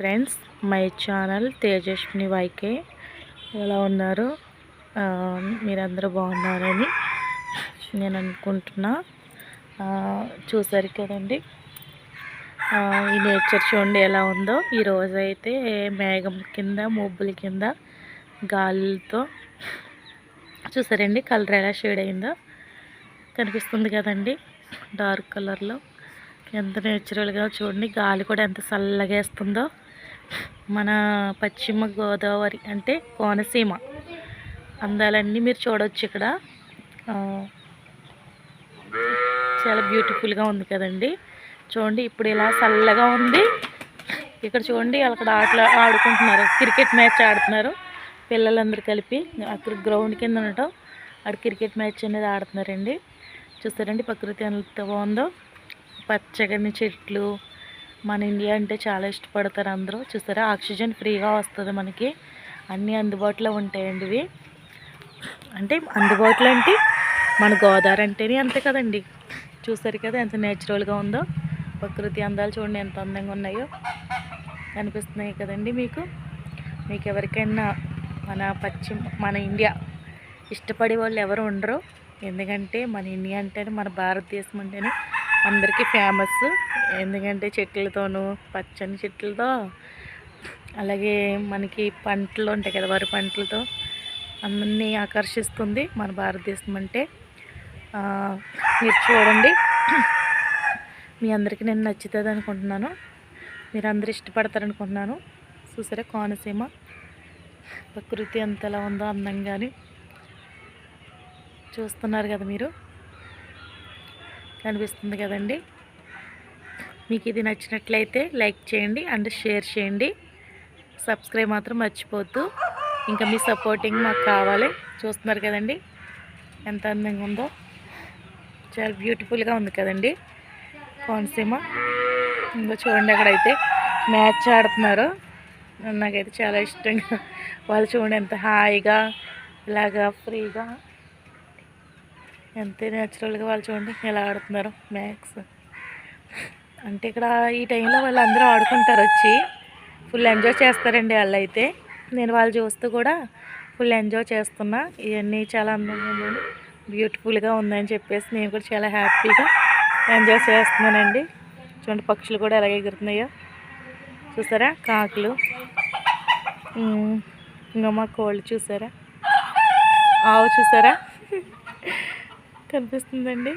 Friends my channel Tejaswini YK. ఎలా ఉన్నారు? మీరందరూ బాగున్నారని నేను అనుకుంటున్నా. చూసారు కదండి? ఈ నేచర్ చూడండి ఎలా ఉందో. ఈ రోజు అయితే మేఘం కింద మబ్బుల కింద గాలితో చూసారండి? కలర్ ఎలా షేడ్ అయిందో. కనిపిస్తుంది కదండి? డార్క్ కలర్లో. ఎంత నేచురల్గా చూడండి. గాలి కూడా ఎంత చల్లగా వేస్తుందో. మన పశ్చిమ గోదావరి అంటే కోనసీమ. అందాలన్నీ మీరు చూడవచ్చు ఇక్కడ. చాలా బ్యూటిఫుల్గా ఉంది కదండి. చూడండి ఇప్పుడు ఇలా చల్లగా ఉంది. ఇక్కడ చూడండి అక్కడ ఆటలు ఆడుకుంటున్నారు. క్రికెట్ మ్యాచ్ ఆడుతున్నారు. పిల్లలందరూ కలిపి అక్కడ గ్రౌండ్ కింద ఉండటం. అక్కడ క్రికెట్ మ్యాచ్ అనేది ఆడుతున్నారండి. చూస్తారండి ప్రకృతి ఎంత బాగుందో. పచ్చగని చెట్లు మన ఇండియా అంటే చాలా ఇష్టపడతారు అందరూ. చూసారా? ఆక్సిజన్ ఫ్రీగా వస్తుంది మనకి. అన్నీ అందుబాటులో ఉంటాయండి ఇవి. అంటే అందుబాటులో అంటే మన గోదావరి అంటేనే అంతే కదండి. చూసారు కదా ఎంత నేచురల్గా ఉందో. ప్రకృతి అందాలు చూడండి ఎంత అందంగా ఉన్నాయో. కనిపిస్తున్నాయి కదండి మీకు. మీకు ఎవరికైనా మన పశ్చిమ మన ఇండియా ఇష్టపడే వాళ్ళు ఎవరు ఉండరు. ఎందుకంటే మన ఇండియా అంటేనే మన భారతదేశం అంటేనే అందరికీ ఫేమస్ ఎందుకంటే చెట్లతోనూ పచ్చని చెట్లతో అలాగే మనకి పంటలు ఉంటాయి కదా వరి పంటలతో అందరినీ ఆకర్షిస్తుంది మన భారతదేశం అంటే. మీరు చూడండి. మీ అందరికీ నేను నచ్చుతుంది అనుకుంటున్నాను. మీరు అందరు ఇష్టపడతారనుకుంటున్నాను. చూసారా కోనసీమ? ప్రకృతి ఎంత ఎలా ఉందో అందంగాని చూస్తున్నారు కదా మీరు. కనిపిస్తుంది కదండి. మీకు ఇది నచ్చినట్లయితే లైక్ చేయండి అండ్ షేర్ చేయండి. సబ్స్క్రైబ్ మాత్రం మర్చిపోద్దు ఇంకా మీ సపోర్టింగ్ మాకు కావాలి. చూస్తున్నారు కదండి. ఎంత అందంగా ఉందో. చాలా బ్యూటిఫుల్గా ఉంది కదండి. కోనసీమ. ఇంకా చూడండి అక్కడైతే మ్యాచ్ ఆడుతున్నారు. నాకైతే చాలా ఇష్టంగా. వాళ్ళు చూడండి ఎంత హాయిగా ఇలాగా ఫ్రీగా. ఎంత నేచురల్గా వాళ్ళు చూడండి ఎలా ఆడుతున్నారు మ్యాక్స్ అంటే ఇక్కడ ఈ టైంలో వాళ్ళు అందరూ ఆడుకుంటారు వచ్చి. ఫుల్ ఎంజాయ్ చేస్తారండి వాళ్ళు అయితే నేను వాళ్ళు చూస్తూ కూడా ఫుల్ ఎంజాయ్ చేస్తున్నా. ఇవన్నీ చాలా అందంగా బ్యూటిఫుల్గా ఉందని చెప్పేసి నేను కూడా చాలా హ్యాపీగా ఎంజాయ్ చేస్తున్నానండి. చూడండి పక్షులు కూడా ఎలాగ ఎగురుతున్నాయో. చూసారా? కాకులు. ఇంకా మా కోళ్ళు చూసారా? ఆవు చూసారా? కనిపిస్తుందండి.